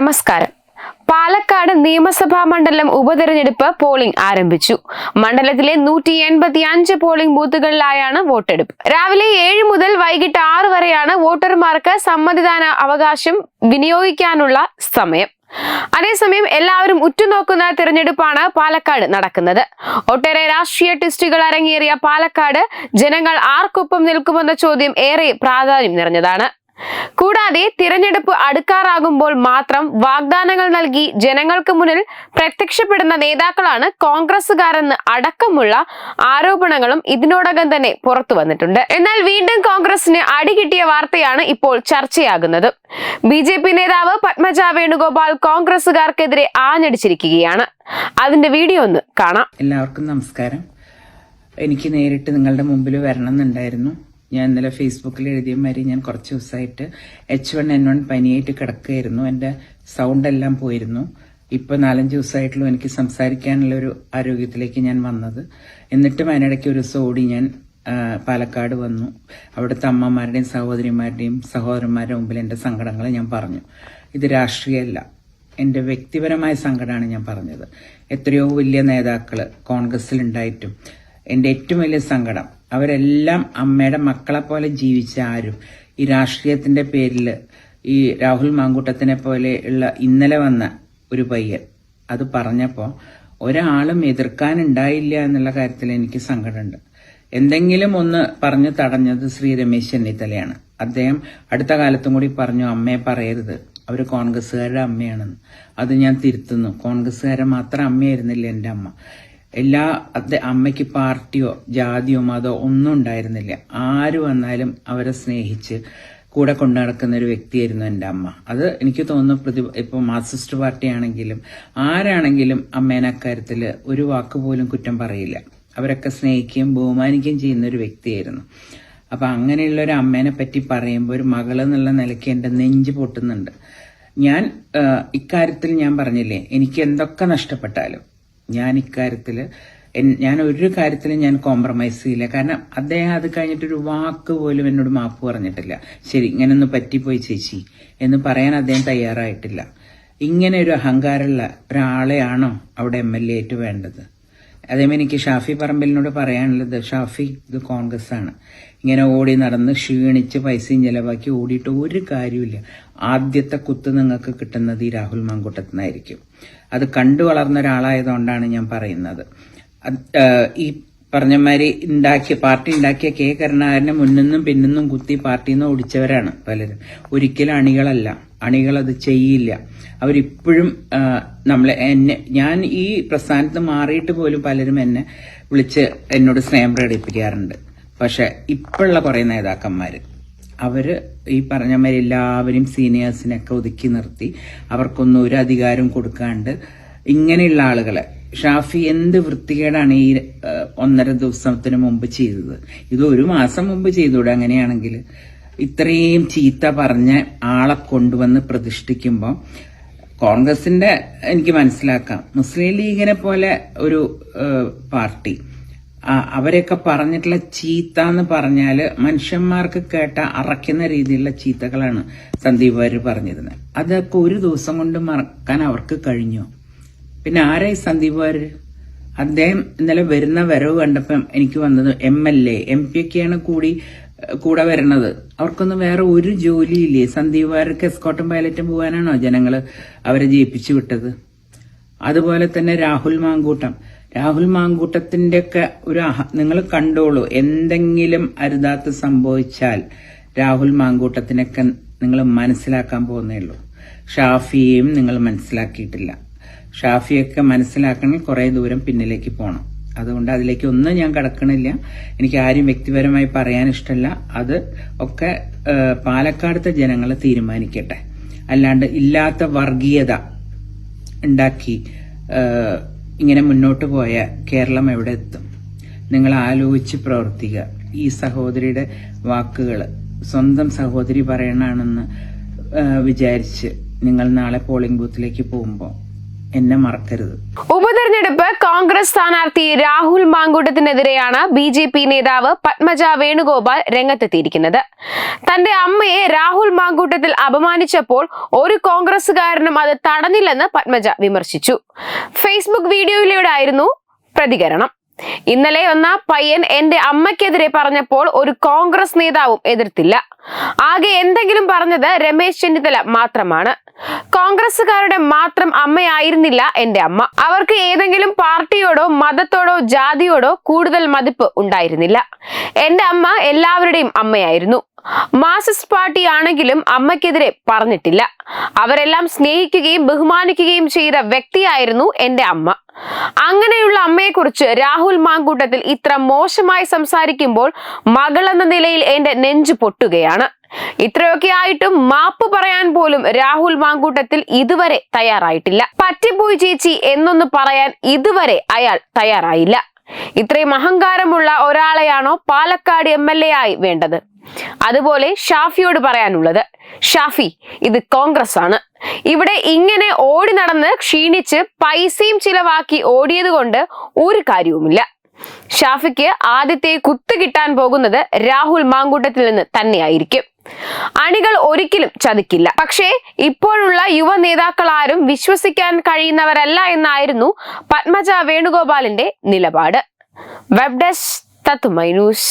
നമസ്കാരം. പാലക്കാട് നിയമസഭാ മണ്ഡലം ഉപതെരഞ്ഞെടുപ്പ് പോളിംഗ് ആരംഭിച്ചു. മണ്ഡലത്തിലെ നൂറ്റി എൺപത്തി അഞ്ച് പോളിംഗ് ബൂത്തുകളിലായാണ് വോട്ടെടുപ്പ്. രാവിലെ ഏഴ് മുതൽ വൈകിട്ട് ആറ് വരെയാണ് വോട്ടർമാർക്ക് സമ്മതിദാന അവകാശം വിനിയോഗിക്കാനുള്ള സമയം. അതേസമയം എല്ലാവരും ഉറ്റുനോക്കുന്ന തിരഞ്ഞെടുപ്പാണ് പാലക്കാട് നടക്കുന്നത്. ഒട്ടേറെ രാഷ്ട്രീയ ട്വിസ്റ്റുകൾ അരങ്ങേറിയ പാലക്കാട് ജനങ്ങൾ ആർക്കൊപ്പം നിൽക്കുമെന്ന ചോദ്യം ഏറെ പ്രാധാന്യം നിറഞ്ഞതാണ്. കൂടാതെ തിരഞ്ഞെടുപ്പ് അടുക്കാറാകുമ്പോൾ മാത്രം വാഗ്ദാനങ്ങൾ നൽകി ജനങ്ങൾക്ക് മുന്നിൽ പ്രത്യക്ഷപ്പെടുന്ന നേതാക്കളാണ് കോൺഗ്രസുകാരെന്ന് അടക്കമുള്ള ആരോപണങ്ങളും ഇതിനോടകം തന്നെ പുറത്തു വന്നിട്ടുണ്ട്. എന്നാൽ വീണ്ടും കോൺഗ്രസിന് അടികിട്ടിയ വാർത്തയാണ് ഇപ്പോൾ ചർച്ചയാകുന്നത്. ബി ജെ പി നേതാവ് പത്മജ വേണുഗോപാൽ കോൺഗ്രസുകാർക്കെതിരെ ആഞ്ഞടിച്ചിരിക്കുകയാണ്. അതിന്റെ വീഡിയോ ഒന്ന് കാണാം. എല്ലാവർക്കും നമസ്കാരം. എനിക്ക് നേരിട്ട് നിങ്ങളുടെ മുമ്പിൽ വരണം എന്നുണ്ടായിരുന്നു ഞാൻ ഇന്നലെ ഫേസ്ബുക്കിൽ എഴുതിയ മാതിരി ഞാൻ കുറച്ച് ദിവസമായിട്ട് എച്ച് വൺ എൻ വൺ പനിയായിട്ട് കിടക്കുകയായിരുന്നു. എന്റെ സൗണ്ട് എല്ലാം പോയിരുന്നു. ഇപ്പൊ നാലഞ്ച് ദിവസമായിട്ടുള്ളൂ എനിക്ക് സംസാരിക്കാനുള്ള ഒരു ആരോഗ്യത്തിലേക്ക് ഞാൻ വന്നത്. എന്നിട്ടും അതിനിടയ്ക്ക് ഒരു ദിവസം ഓടി ഞാൻ പാലക്കാട് വന്നു. അവിടുത്തെ അമ്മമാരുടെയും സഹോദരിമാരുടെയും സഹോദരന്മാരുടെ മുമ്പിൽ എന്റെ സങ്കടങ്ങൾ ഞാൻ പറഞ്ഞു. ഇത് രാഷ്ട്രീയമല്ല എന്റെ വ്യക്തിപരമായ സങ്കടമാണ് ഞാൻ പറഞ്ഞത്. എത്രയോ വലിയ നേതാക്കൾ കോൺഗ്രസിൽ ഉണ്ടായിട്ടും എന്റെ ഏറ്റവും വലിയ സങ്കടം അവരെല്ലാം അമ്മയുടെ മക്കളെ പോലെ ജീവിച്ച ആരും. ഈ രാഷ്ട്രീയത്തിന്റെ പേരിൽ ഈ രാഹുൽ മാങ്കൂട്ടത്തിനെ പോലെ ഉള്ള ഇന്നലെ വന്ന ഒരു പയ്യൻ അത് പറഞ്ഞപ്പോൾ ഒരാളും എതിർക്കാനുണ്ടായില്ല എന്നുള്ള കാര്യത്തിൽ എനിക്ക് സങ്കടമുണ്ട്. എന്തെങ്കിലും ഒന്ന് പറഞ്ഞു തടഞ്ഞത് ശ്രീ രമേശ് ചെന്നിത്തലയാണ്. അദ്ദേഹം അടുത്ത കാലത്തും കൂടി പറഞ്ഞു അമ്മയെ പറയരുത്. അവർ കോൺഗ്രസ്സുകാരുടെ അമ്മയാണെന്ന്. അത് ഞാൻ തിരുത്തുന്നു. കോൺഗ്രസ്സുകാരെ മാത്രം അമ്മയായിരുന്നില്ല എന്റെ അമ്മ. എല്ലാ അമ്മയ്ക്ക് പാർട്ടിയോ ജാതിയോ മതോ ഒന്നും ഉണ്ടായിരുന്നില്ല. ആര് വന്നാലും അവരെ സ്നേഹിച്ച് കൂടെ കൊണ്ടുനടക്കുന്ന ഒരു വ്യക്തിയായിരുന്നു എന്റെ അമ്മ. അത് എനിക്ക് തോന്നുന്നു പ്രതി ഇപ്പോൾ മാർക്സിസ്റ്റ് പാർട്ടി ആണെങ്കിലും ആരാണെങ്കിലും അമ്മേനെ അക്കാര്യത്തിൽ ഒരു വാക്ക് പോലും കുറ്റം പറയില്ല. അവരൊക്കെ സ്നേഹിക്കുകയും ബഹുമാനിക്കുകയും ചെയ്യുന്ന ഒരു വ്യക്തിയായിരുന്നു. അപ്പൊ അങ്ങനെയുള്ള ഒരു അമ്മേനെ പറ്റി പറയുമ്പോൾ ഒരു മകൾ എന്നുള്ള നിലയ്ക്ക് എന്റെ നെഞ്ച് പൊട്ടുന്നുണ്ട്. ഞാൻ ഇക്കാര്യത്തിൽ ഞാൻ പറഞ്ഞില്ലേ എനിക്ക് എന്തൊക്കെ നഷ്ടപ്പെട്ടാലും ഞാൻ ഇക്കാര്യത്തിൽ ഞാൻ ഒരു കാര്യത്തിലും ഞാൻ കോംപ്രമൈസ് ചെയ്യില്ല. കാരണം അദ്ദേഹം അത് കഴിഞ്ഞിട്ടൊരു വാക്ക് പോലും എന്നോട് മാപ്പ് പറഞ്ഞിട്ടില്ല. ശരി ഇങ്ങനൊന്ന് പറ്റിപ്പോയി ചേച്ചി എന്ന് പറയാൻ അദ്ദേഹം തയ്യാറായിട്ടില്ല. ഇങ്ങനെ ഒരു അഹങ്കാരമുള്ള ഒരാളെയാണോ അവിടെ എം എൽ എ ആയിട്ട് വേണ്ടത്? അതേപോലെ എനിക്ക് ഷാഫി പറമ്പലിനോട് പറയാനുള്ളത് ഷാഫി ഇത് കോൺഗ്രസ് ആണ് ഇങ്ങനെ ഓടി നടന്ന് ക്ഷീണിച്ച് പൈസയും ചെലവാക്കി ഓടിയിട്ട് ഒരു കാര്യമില്ല ആദ്യത്തെ കുത്ത് നിങ്ങൾക്ക് കിട്ടുന്നത് ഈ രാഹുൽ മാങ്കൂട്ടത്തിനായിരിക്കും. അത് കണ്ടു വളർന്ന ഒരാളായതുകൊണ്ടാണ് ഞാൻ പറയുന്നത്. ഈ പറഞ്ഞ ഈ പറഞ്ഞമാതിരി ഉണ്ടാക്കിയ പാർട്ടി ഉണ്ടാക്കിയ കെ കരുണാകരനെ മുന്നിന്നും പിന്നിന്നും കുത്തി പാർട്ടിയിൽ നിന്ന് ഓടിച്ചവരാണ് പലരും. ഒരിക്കലും അണികളല്ല. അത് ചെയ്യില്ല. അവരിപ്പോഴും നമ്മളെ എന്നെ ഞാൻ ഈ പ്രസ്ഥാനത്ത് മാറിയിട്ട് പോലും പലരും എന്നെ വിളിച്ച് എന്നോട് സ്നേഹം പ്രകടിപ്പിക്കാറുണ്ട്. പക്ഷെ ഇപ്പോഴുള്ള കുറെ നേതാക്കന്മാര്. അവർ ഈ പറഞ്ഞ മാതിരി എല്ലാവരും സീനിയേഴ്സിനെയൊക്കെ ഒതുക്കി നിർത്തി അവർക്കൊന്നും ഒരു അധികാരം കൊടുക്കാണ്ട് ഇങ്ങനെയുള്ള ആളുകളെ. ഷാഫി എന്ത് വൃത്തികേടാണ് ഈ ഒന്നര ദിവസത്തിന് മുമ്പ് ചെയ്തത്? ഇത് ഒരു മാസം മുമ്പ് ചെയ്തൂടെ അങ്ങനെയാണെങ്കിൽ? ഇത്രയും ചീത്ത പറഞ്ഞ ആളെ കൊണ്ടുവന്ന് പ്രതിഷ്ഠിക്കുമ്പോൾ കോൺഗ്രസിന്റെ എനിക്ക് മനസ്സിലാക്കാം. മുസ്ലിം ലീഗിനെ പോലെ ഒരു പാർട്ടി അവരെയൊക്കെ പറഞ്ഞിട്ടുള്ള ചീത്ത എന്ന് പറഞ്ഞാൽ മനുഷ്യന്മാർക്ക് കേട്ട അറയ്ക്കുന്ന രീതിയിലുള്ള ചീത്തകളാണ് സന്ദീപ് വാര്യർ പറഞ്ഞിരുന്നത്. അതൊക്കെ ഒരു ദിവസം കൊണ്ട് മറക്കാൻ അവർക്ക് കഴിഞ്ഞു. പിന്നെ ആരായി സന്ദീപ് വാര്യർ? അദ്ദേഹം ഇന്നലെ വരുന്ന വരവ് കണ്ടപ്പം എനിക്ക് വന്നത് M L A M P ഒക്കെയാണ് കൂടി കൂടെ വരണത്. അവർക്കൊന്നും വേറെ ഒരു ജോലിയില്ലേ? സന്ദീപ് വാര്യർക്ക് എസ്കോട്ടും പൈലറ്റും പോകാനാണോ ജനങ്ങൾ അവരെ ജയിപ്പിച്ചു വിട്ടത്? അതുപോലെ തന്നെ രാഹുൽ മാങ്കൂട്ടം. രാഹുൽ മാങ്കൂട്ടത്തിന്റെ ഒക്കെ ഒരു നിങ്ങൾ കണ്ടോളൂ. എന്തെങ്കിലും അരുതാത്ത് സംഭവിച്ചാൽ രാഹുൽ മാങ്കൂട്ടത്തിനൊക്കെ നിങ്ങൾ മനസ്സിലാക്കാൻ പോകുന്നേ ഉള്ളൂ. ഷാഫിയെയും നിങ്ങൾ മനസ്സിലാക്കിയിട്ടില്ല. ഷാഫിയൊക്കെ മനസ്സിലാക്കണമെങ്കിൽ കുറെ ദൂരം പിന്നിലേക്ക് പോകണം അതുകൊണ്ട് അതിലേക്ക് ഒന്നും ഞാൻ കടക്കണില്ല. എനിക്ക് ആരും വ്യക്തിപരമായി പറയാൻ ഇഷ്ടമല്ല. അത് ഒക്കെ പാലക്കാടത്തെ ജനങ്ങൾ തീരുമാനിക്കട്ടെ. അല്ലാണ്ട് ഇല്ലാത്ത വർഗീയത ഉണ്ടാക്കി ഇങ്ങനെ മുന്നോട്ട് പോയ കേരളം എവിടെ എത്തും? നിങ്ങൾ ആലോചിച്ച് പ്രവർത്തിക്കുക ഈ സഹോദരിയുടെ വാക്കുകൾ സ്വന്തം സഹോദരി പറയണാണെന്ന് വിചാരിച്ച് നിങ്ങൾ നാളെ പോളിംഗ് ബൂത്തിലേക്ക് പോകുമ്പോൾ എന്നെ മറക്കരുത്. ഉപതെരഞ്ഞെടുപ്പ് കോൺഗ്രസ് സ്ഥാനാർത്ഥി രാഹുൽ മാങ്കൂട്ടത്തിനെതിരെയാണ് ബി ജെ പി നേതാവ് പത്മജ വേണുഗോപാൽ രംഗത്തെത്തിയിരിക്കുന്നത്. തന്റെ അമ്മയെ രാഹുൽ മാങ്കൂട്ടത്തിൽ അപമാനിച്ചപ്പോൾ ഒരു കോൺഗ്രസുകാരനും അത് തടഞ്ഞില്ലെന്ന് പത്മജ വിമർശിച്ചു. ഫേസ്ബുക്ക് വീഡിയോയിലൂടെ ആയിരുന്നു പ്രതികരണം. ഇന്നലെ വന്ന പയ്യൻ എന്റെ അമ്മയ്ക്കെതിരെ പറഞ്ഞപ്പോൾ ഒരു കോൺഗ്രസ് നേതാവും എതിർത്തില്ല. ആകെ എന്തെങ്കിലും പറഞ്ഞത് രമേശ് ചെന്നിത്തല മാത്രമാണ്. കോൺഗ്രസുകാരുടെ മാത്രം അമ്മയായിരുന്നില്ല എന്റെ അമ്മ. അവർക്ക് ഏതെങ്കിലും പാർട്ടിയോടോ മതത്തോടോ ജാതിയോടോ കൂടുതൽ മതിപ്പ് ഉണ്ടായിരുന്നില്ല. എന്റെ അമ്മ എല്ലാവരുടെയും അമ്മയായിരുന്നു. മാർക്സിസ്റ്റ് പാർട്ടി ആണെങ്കിലും അമ്മയ്ക്കെതിരെ പറഞ്ഞിട്ടില്ല. അവരെല്ലാം സ്നേഹിക്കുകയും ബഹുമാനിക്കുകയും ചെയ്ത വ്യക്തിയായിരുന്നു എന്റെ അമ്മ. അങ്ങനെയുള്ള അമ്മയെക്കുറിച്ച് രാഹുൽ മാങ്കൂട്ടത്തിൽ ഇത്ര മോശമായി സംസാരിക്കുമ്പോൾ മകൾ എന്ന നിലയിൽ എന്റെ നെഞ്ചു പൊട്ടുകയാണ്. ഇത്രയൊക്കെ ആയിട്ടും മാപ്പ് പറയാൻ പോലും രാഹുൽ മാങ്കൂട്ടത്തിൽ ഇതുവരെ തയ്യാറായിട്ടില്ല. പറ്റിപ്പോയി ചേച്ചി എന്നൊന്ന് പറയാൻ ഇതുവരെ അയാൾ തയ്യാറായില്ല. ഇത്രയും അഹങ്കാരമുള്ള ഒരാളെയാണോ പാലക്കാട് എ ആയി വേണ്ടത്? അതുപോലെ ഷാഫിയോട് പറയാനുള്ളത് ഷാഫി ഇത് കോൺഗ്രസ് ആണ് ഇവിടെ ഇങ്ങനെ ഓടി നടന്ന് ക്ഷീണിച്ച് പൈസയും ചിലവാക്കി ഓടിയത് കൊണ്ട് ഒരു കാര്യവുമില്ല. ഷാഫിക്ക് ആദ്യത്തെ കുത്തു കിട്ടാൻ പോകുന്നത് രാഹുൽ മാങ്കൂട്ടത്തിൽ നിന്ന് തന്നെയായിരിക്കും. അണികൾ ഒരിക്കലും ചതിക്കില്ല. പക്ഷേ ഇപ്പോഴുള്ള യുവ നേതാക്കൾ ആരും വിശ്വസിക്കാൻ കഴിയുന്നവരല്ല എന്നായിരുന്നു പത്മജ വേണുഗോപാലിന്റെ നിലപാട്. വെബ് ഡെസ്ക് തത്തുമൈ news